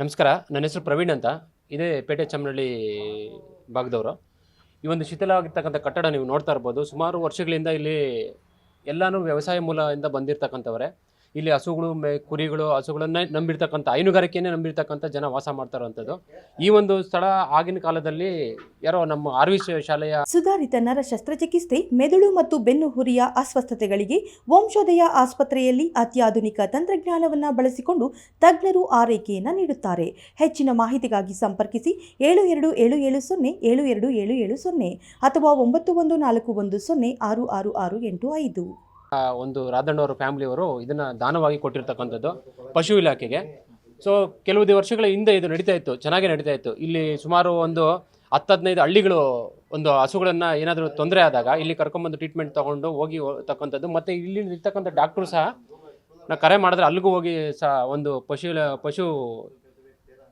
ನಮಸ್ಕಾರ. ನನ್ನ ಹೆಸರು ಪ್ರವೀಣ್ ಅಂತ. ಇದೇ ಪೇಟೆ ಚಮ್ಮನಳ್ಳಿ ಭಾಗದವರು. ಈ ಒಂದು ಶಿಥಿಲವಾಗಿರ್ತಕ್ಕಂಥ ಕಟ್ಟಡ ನೀವು ನೋಡ್ತಾ ಇರ್ಬೋದು. ಸುಮಾರು ವರ್ಷಗಳಿಂದ ಇಲ್ಲಿ ಎಲ್ಲಾನು ವ್ಯವಸಾಯ ಮೂಲದಿಂದ ಬಂದಿರತಕ್ಕಂಥವ್ರೆ. ಇಲ್ಲಿ ಹಸುಗಳು ಕುರಿಗಳು, ಹಸುಗಳನ್ನೇ ನಂಬಿರ್ತಕ್ಕಂಥ, ಹೈನುಗಾರಿಕೆಯನ್ನೇ ನಂಬಿರ್ತಕ್ಕಂಥ ಜನ ವಾಸ ಮಾಡ್ತಾರಂಥದ್ದು. ಈ ಒಂದು ಸ್ಥಳ ಆಗಿನ ಕಾಲದಲ್ಲಿ ಯಾರೋ ನಮ್ಮ ಆರ್ವಿ ಶಾಲೆಯ ಸುಧಾರಿತ ನರ ಶಸ್ತ್ರಚಿಕಿತ್ಸೆ, ಮೆದುಳು ಮತ್ತು ಬೆನ್ನು ಹುರಿಯ ಅಸ್ವಸ್ಥತೆಗಳಿಗೆ ವಂಶೋದಯ ಆಸ್ಪತ್ರೆಯಲ್ಲಿ ಅತ್ಯಾಧುನಿಕ ತಂತ್ರಜ್ಞಾನವನ್ನು ಬಳಸಿಕೊಂಡು ತಜ್ಞರು ಆರೈಕೆಯನ್ನು ನೀಡುತ್ತಾರೆ. ಹೆಚ್ಚಿನ ಮಾಹಿತಿಗಾಗಿ ಸಂಪರ್ಕಿಸಿ ಏಳು ಎರಡು ಏಳು ಏಳು ಸೊನ್ನೆ, ಏಳು ಎರಡು ಏಳು ಏಳು ಸೊನ್ನೆ ಅಥವಾ ಒಂಬತ್ತು ಒಂದು ನಾಲ್ಕು ಒಂದು ಸೊನ್ನೆ ಆರು ಆರು ಆರು ಎಂಟು ಐದು. ಒಂದು ರಾಧಣ್ಣವರ ಫ್ಯಾಮಿಲಿಯವರು ಇದನ್ನ ದಾನವಾಗಿ ಕೊಟ್ಟಿರ್ತಕ್ಕಂಥದ್ದು ಪಶು ಇಲಾಖೆಗೆ. ಸೊ ಕೆಲವು ವರ್ಷಗಳ ಹಿಂದೆ ಇದು ನಡೀತಾ ಇತ್ತು, ಚೆನ್ನಾಗೇ ನಡೀತಾ ಇತ್ತು. ಇಲ್ಲಿ ಸುಮಾರು ಒಂದು ಹತ್ತು ಹದಿನೈದು ಹಳ್ಳಿಗಳು ಒಂದು ಹಸುಗಳನ್ನು ಏನಾದರೂ ತೊಂದರೆ ಆದಾಗ ಇಲ್ಲಿ ಕರ್ಕೊಂಬಂದು ಟ್ರೀಟ್ಮೆಂಟ್ ತೊಗೊಂಡು ಹೋಗಿ ತಕ್ಕಂಥದ್ದು ಮತ್ತು ಇಲ್ಲಿ ಇರ್ತಕ್ಕಂಥ ಡಾಕ್ಟ್ರು ಸಹ ನಾ ಕರೆ ಮಾಡಿದ್ರೆ ಅಲ್ಲಿಗೂ ಹೋಗಿ ಸಹ ಒಂದು ಪಶು ಪಶು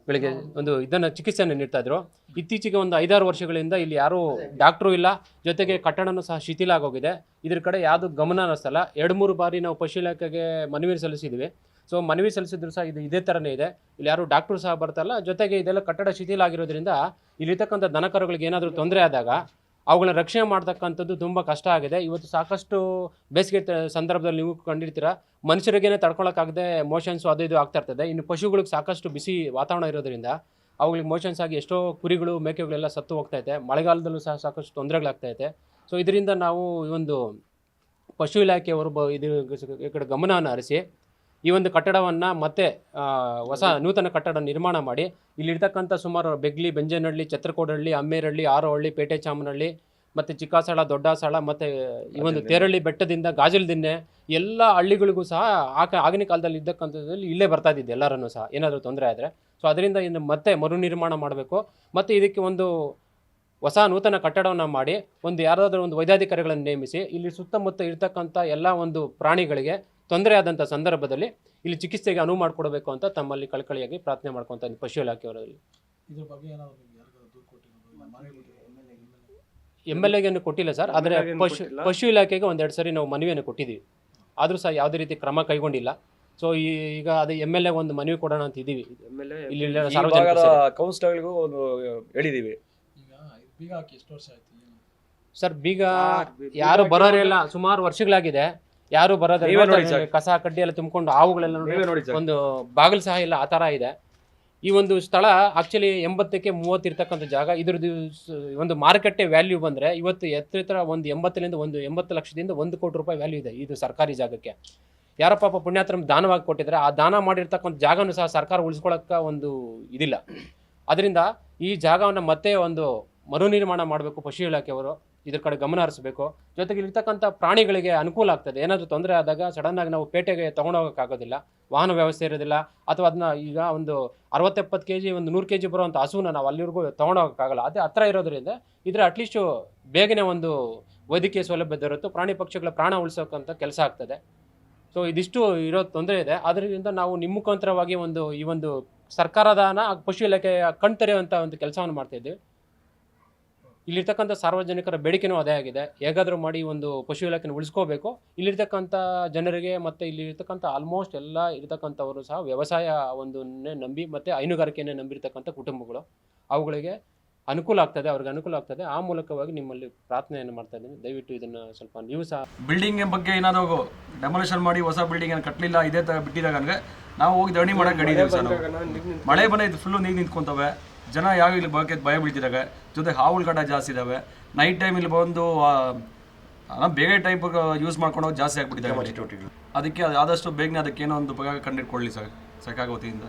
ಗಳಿಗೆ ಒಂದು ಇದನ್ನು ಚಿಕಿತ್ಸೆಯನ್ನು ನೀಡ್ತಾ ಇದ್ರು. ಇತ್ತೀಚೆಗೆ ಒಂದು ಐದಾರು ವರ್ಷಗಳಿಂದ ಇಲ್ಲಿ ಯಾರೂ ಡಾಕ್ಟ್ರು ಇಲ್ಲ. ಜೊತೆಗೆ ಕಟ್ಟಡನೂ ಸಹ ಶಿಥಿಲ ಆಗೋಗಿದೆ. ಇದ್ರ ಕಡೆ ಯಾವುದು ಗಮನ ಅನ್ನಿಸ್ತಲ್ಲ ಎರಡು ಮೂರು ಬಾರಿ ನಾವು ಪಶು ಇಲಾಖೆಗೆ ಮನವಿ ಸಲ್ಲಿಸಿದ್ವಿ. ಸೊ ಮನವಿ ಸಲ್ಲಿಸಿದ್ರು ಸಹ ಇದು ಇದೇ ಥರನೇ ಇದೆ. ಇಲ್ಲಿ ಯಾರು ಡಾಕ್ಟ್ರು ಸಹ ಬರ್ತಾರಲ್ಲ ಜೊತೆಗೆ ಇದೆಲ್ಲ ಕಟ್ಟಡ ಶಿಥಿಲ ಆಗಿರೋದ್ರಿಂದ ಇಲ್ಲಿರ್ತಕ್ಕಂಥ ದನಕರುಗಳಿಗೆ ಏನಾದರೂ ತೊಂದರೆ ಆದಾಗ ಅವುಗಳನ್ನ ರಕ್ಷಣೆ ಮಾಡ್ತಕ್ಕಂಥದ್ದು ತುಂಬ ಕಷ್ಟ ಆಗಿದೆ. ಇವತ್ತು ಸಾಕಷ್ಟು ಬೇಸಿಗೆ ಸಂದರ್ಭದಲ್ಲಿ ನೀವು ಕಂಡಿರ್ತೀರ, ಮನುಷ್ಯರಿಗೇನೆ ತಡ್ಕೊಳಕ್ಕಾಗದೆ ಮೋಷನ್ಸು ಅದು ಇದು ಆಗ್ತಾ ಇರ್ತದೆ. ಇನ್ನು ಪಶುಗಳಿಗೆ ಸಾಕಷ್ಟು ಬಿಸಿ ವಾತಾವರಣ ಇರೋದ್ರಿಂದ ಅವುಗಳಿಗೆ ಮೋಷನ್ಸ್ ಆಗಿ ಎಷ್ಟೋ ಕುರಿಗಳು, ಮೇಕೆಗಳೆಲ್ಲ ಸತ್ತು ಹೋಗ್ತಾ ಇದೆ. ಮಳೆಗಾಲದಲ್ಲೂ ಸಹ ಸಾಕಷ್ಟು ತೊಂದರೆಗಳಾಗ್ತಾ ಇದೆ. ಸೊ ಇದರಿಂದ ನಾವು ಈ ಒಂದು ಪಶು ಇಲಾಖೆಯವರು ಬ ಇದು ಈ ಕಡೆ ಗಮನವನ್ನು ಹರಿಸಿ ಈ ಒಂದು ಕಟ್ಟಡವನ್ನು ಮತ್ತೆ ಹೊಸ ನೂತನ ಕಟ್ಟಡ ನಿರ್ಮಾಣ ಮಾಡಿ. ಇಲ್ಲಿರ್ತಕ್ಕಂಥ ಸುಮಾರು ಬೆಗ್ಲಿ ಬೆಂಜನಹಳ್ಳಿ ಛತ್ರಕೋಡಹಳ್ಳಿ ಅಮ್ಮೇರಹಳ್ಳಿ ಆರೋಹಳ್ಳಿ ಪೇಟೆ ಚಾಮನಹಳ್ಳಿ ಮತ್ತು ಚಿಕ್ಕಾಸಳ ದೊಡ್ಡಸಾಳ ಮತ್ತು ಈ ಒಂದು ತೇರಳ್ಳಿ ಬೆಟ್ಟದಿಂದ ಗಾಜಲದಿನ್ನೆ ಎಲ್ಲ ಹಳ್ಳಿಗಳಿಗೂ ಸಹ ಆಕ ಆಗಿನ ಕಾಲದಲ್ಲಿ ಇದ್ದಕ್ಕಂಥದ್ದಲ್ಲಿ ಇಲ್ಲೇ ಬರ್ತಾ ಇದ್ದಿದ್ದು ಎಲ್ಲರನ್ನೂ ಸಹ. ಏನಾದರೂ ತೊಂದರೆ ಆದರೆ. ಸೊ ಅದರಿಂದ ಇನ್ನು ಮತ್ತೆ ಮರು ನಿರ್ಮಾಣ ಮಾಡಬೇಕು. ಮತ್ತು ಇದಕ್ಕೆ ಒಂದು ಹೊಸ ನೂತನ ಕಟ್ಟಡವನ್ನು ಮಾಡಿ ಒಂದು ಯಾರಾದರೂ ಒಂದು ವೈದ್ಯಾಧಿಕಾರಿಗಳನ್ನು ನೇಮಿಸಿ ಇಲ್ಲಿ ಸುತ್ತಮುತ್ತ ಇರ್ತಕ್ಕಂಥ ಎಲ್ಲ ಒಂದು ಪ್ರಾಣಿಗಳಿಗೆ ತೊಂದರೆ ಆದಂಥ ಸಂದರ್ಭದಲ್ಲಿ ಇಲ್ಲಿ ಚಿಕಿತ್ಸೆಗೆ ಅನುವು ಮಾಡಿಕೊಡಬೇಕು ಅಂತ ತಮ್ಮಲ್ಲಿ ಕಳಕಳಿಯಾಗಿ ಪ್ರಾರ್ಥನೆ ಮಾಡ್ಕೊತ ಇದ್ದೀನಿ ಪಶು ಇಲಾಖೆಯವರಲ್ಲಿ ಇದ್ರ ಬಗ್ಗೆ ಏನಾದ್ರು ನಿಮ್ಗೆ ಯಾರಿಗಾದ್ರು ದೂರು ಕೊಟ್ಟಿರೋದು ಮನೆ ಎಂ ಎಲ್ ಎಗೆ ಕೊಟ್ಟಿಲ್ಲ ಸರ್ ಆದರೆ ಪಶು ಪಶು ಇಲಾಖೆಗೆ ಒಂದೆರಡು ಸರಿ ನಾವು ಮನವಿಯನ್ನು ಕೊಟ್ಟಿದ್ದೀವಿ. ಆದರೂ ಸಹ ಯಾವುದೇ ರೀತಿ ಕ್ರಮ ಕೈಗೊಂಡಿಲ್ಲ. ಸೊ ಈಗ ಅದೇ ಎಂ ಎಲ್ ಎ ಒಂದು ಮನವಿ ಕೊಡೋಣ ಅಂತ ಇದ್ದೀವಿ. ಇಲ್ಲಿ ಕೌನ್ಸಿಲರ್ಗಳಿಗೂ ಒಂದು ಹೇಳಿದೀವಿ ಈಗ ಇದು ಬೀಗ ವರ್ಷ ಆಯ್ತು? ಸರ್ ಬೀಗ ಯಾರು ಬರೋರಿಲ್ಲ ಸುಮಾರು ವರ್ಷಗಳಾಗಿದೆ. ಯಾರು ನೀವೇ ನೋಡಿ ನೋಡ್ತಾ ಕಸ ಕಡ್ಡಿ ಎಲ್ಲ ತುಂಬಿಕೊಂಡು ಹಾವುಗಳೆಲ್ಲ ನೋಡಿ ನೀವೇ ನೋಡಿ ಸರ್ ಒಂದು ಬಾಗಿಲು ಸಹ ಇಲ್ಲ ಆ ಥರ ಇದೆ. ಈ ಒಂದು ಸ್ಥಳ ಆಕ್ಚುಲಿ ಎಂಬತ್ತಕ್ಕೆ ಮೂವತ್ತು ಇರ್ತಕ್ಕಂಥ ಜಾಗ. ಇದ್ರದ್ದು ಸ- ಒಂದು ಮಾರುಕಟ್ಟೆ ವ್ಯಾಲ್ಯೂ ಬಂದರೆ ಇವತ್ತು ಎತ್ತರ ಒಂದು ಎಂಬತ್ತರಿಂದ ಒಂದು ಎಂಬತ್ತು ಲಕ್ಷದಿಂದ ಒಂದು ಕೋಟಿ ರೂಪಾಯಿ ವ್ಯಾಲ್ಯೂ ಇದೆ ಇದು ಸರ್ಕಾರಿ ಜಾಗಕ್ಕೆ. ಯಾರ ಪಾಪ ಪುಣ್ಯಾತ್ರಮ್ ದಾನವಾಗಿ ಕೊಟ್ಟಿದ್ರೆ ಆ ದಾನ ಮಾಡಿರ್ತಕ್ಕಂಥ ಜಾಗನೂ ಸಹ ಸರ್ಕಾರ ಉಳಿಸ್ಕೊಳ್ಳೋಕೆ ಒಂದು ಇದಿಲ್ಲ. ಅದರಿಂದ ಈ ಜಾಗವನ್ನು ಮತ್ತೆ ಒಂದು ಮರು ನಿರ್ಮಾಣ ಮಾಡಬೇಕು ಪಶು ಇಲಾಖೆಯವರು. ಇದ್ರ ಕಡೆ ಗಮನ ಹರಿಸಬೇಕು. ಜೊತೆಗೆ ಇರ್ತಕ್ಕಂಥ ಪ್ರಾಣಿಗಳಿಗೆ ಅನುಕೂಲ ಆಗ್ತದೆ. ಏನಾದರೂ ತೊಂದರೆ ಆದಾಗ ಸಡನ್ ಆಗಿ ನಾವು ಪೇಟೆಗೆ ತೊಗೊಂಡೋಗೋಕ್ಕಾಗೋದಿಲ್ಲ. ವಾಹನ ವ್ಯವಸ್ಥೆ ಇರೋದಿಲ್ಲ. ಅಥವಾ ಅದನ್ನ ಈಗ ಒಂದು ಅರವತ್ತೆಪ್ಪತ್ತು ಕೆ ಜಿ ಒಂದು ನೂರು ಕೆ ಜಿ ಬರುವಂಥ ಹಸುವನ್ನ ನಾವು ಅಲ್ಲಿವರೆಗೂ ತೊಗೊಂಡೋಗೋಕ್ಕಾಗಲ್ಲ. ಅದೇ ಹತ್ರ ಇರೋದ್ರಿಂದ ಇದರ ಅಟ್ಲೀಸ್ಟು ಬೇಗನೆ ಒಂದು ವೈದ್ಯಕೀಯ ಸೌಲಭ್ಯ ದೊರೆತು. ಪ್ರಾಣಿ ಪಕ್ಷಿಗಳ ಪ್ರಾಣ ಉಳಿಸೋಕ್ಕಂಥ ಕೆಲಸ ಆಗ್ತದೆ. ಸೊ ಇದಿಷ್ಟು ಇರೋ ತೊಂದರೆ ಇದೆ. ಅದರಿಂದ ನಾವು ನಿಮ್ಮ ಮುಖಾಂತರವಾಗಿ ಒಂದು ಈ ಒಂದು ಸರ್ಕಾರದ ಪಶು ಇಲಾಖೆಯ ಕಣ್ತೆರೆಯುವಂಥ ಒಂದು ಕೆಲಸವನ್ನು ಮಾಡ್ತಾ ಇಲ್ಲಿರ್ತಕ್ಕಂಥ ಸಾರ್ವಜನಿಕರ ಬೇಡಿಕೆನೂ ಅದೇ ಆಗಿದೆ. ಹೇಗಾದರೂ ಮಾಡಿ ಒಂದು ಪಶು ಇಲಾಖೆನ ಉಳಿಸ್ಕೋಬೇಕು. ಇಲ್ಲಿರ್ತಕ್ಕಂಥ ಜನರಿಗೆ ಮತ್ತು ಇಲ್ಲಿರ್ತಕ್ಕಂಥ ಆಲ್ಮೋಸ್ಟ್ ಎಲ್ಲ ಇರತಕ್ಕಂಥವರು ಸಹ ವ್ಯವಸಾಯ ಒಂದನ್ನೇ ನಂಬಿ ಮತ್ತು ಹೈನುಗಾರಿಕೆಯನ್ನೇ ನಂಬಿರ್ತಕ್ಕಂಥ ಕುಟುಂಬಗಳು. ಅವುಗಳಿಗೆ ಅನುಕೂಲ ಆಗ್ತದೆ ಅವ್ರಿಗೆ ಅನುಕೂಲ ಆಗ್ತದೆ. ಆ ಮೂಲಕವಾಗಿ ನಿಮ್ಮಲ್ಲಿ ಪ್ರಾರ್ಥನೆಯನ್ನು ಮಾಡ್ತಾ ಇದ್ದೀನಿ. ದಯವಿಟ್ಟು ಇದನ್ನು ಸ್ವಲ್ಪ ನೀವು ಸಹ ಬಿಲ್ಡಿಂಗ್ ಬಗ್ಗೆ ಏನಾದರೂ ಡೆಮೊಲೇಷನ್ ಮಾಡಿ ಹೊಸ ಬಿಲ್ಡಿಂಗ್ ಏನು ಕಟ್ಟಲಿಲ್ಲ ಇದೇ ಥರ ಬಿಟ್ಟಿದಾಗ ಅಂದ್ರೆ ನಾವು ಹೋಗಿ ದಣಿ ಮಾಡೋಕ್ಕೆ ಗಡಿ ಮಳೆ ಬಂದ ಫುಲ್ಲು ನೀರು ನಿಂತ್ಕೊಂತವೆ. ಜನ ಯಾವ ಇಲ್ಲಿ ಬರೋಕೆ ಭಯ ಬೀಳ್ತಿದ್ದಾರೆ ಜೊತೆ ಹಾವುಗಳ ಕಡ ಜಾಸ್ತಿ ಇದ್ದಾವೆ. ನೈಟ್ ಟೈಮ್ ಇಲ್ಲಿ ಬಂದು ಬೇರೆ ಟೈಪ್ ಯೂಸ್ ಮಾಡ್ಕೊಂಡು ಜಾಸ್ತಿ ಆಗ್ಬಿಟ್ಟಿದ್ದಾರೆ ಅದಕ್ಕೆ ಆದಷ್ಟು ಬೇಗನೆ ಅದಕ್ಕೆ ಏನೋ ಒಂದು ಉಪಯೋಗ ಕಂಡಿಟ್ಕೊಳ್ಳಿ ಸರ್ ಸರ್ಕಾರ ವತಿಯಿಂದ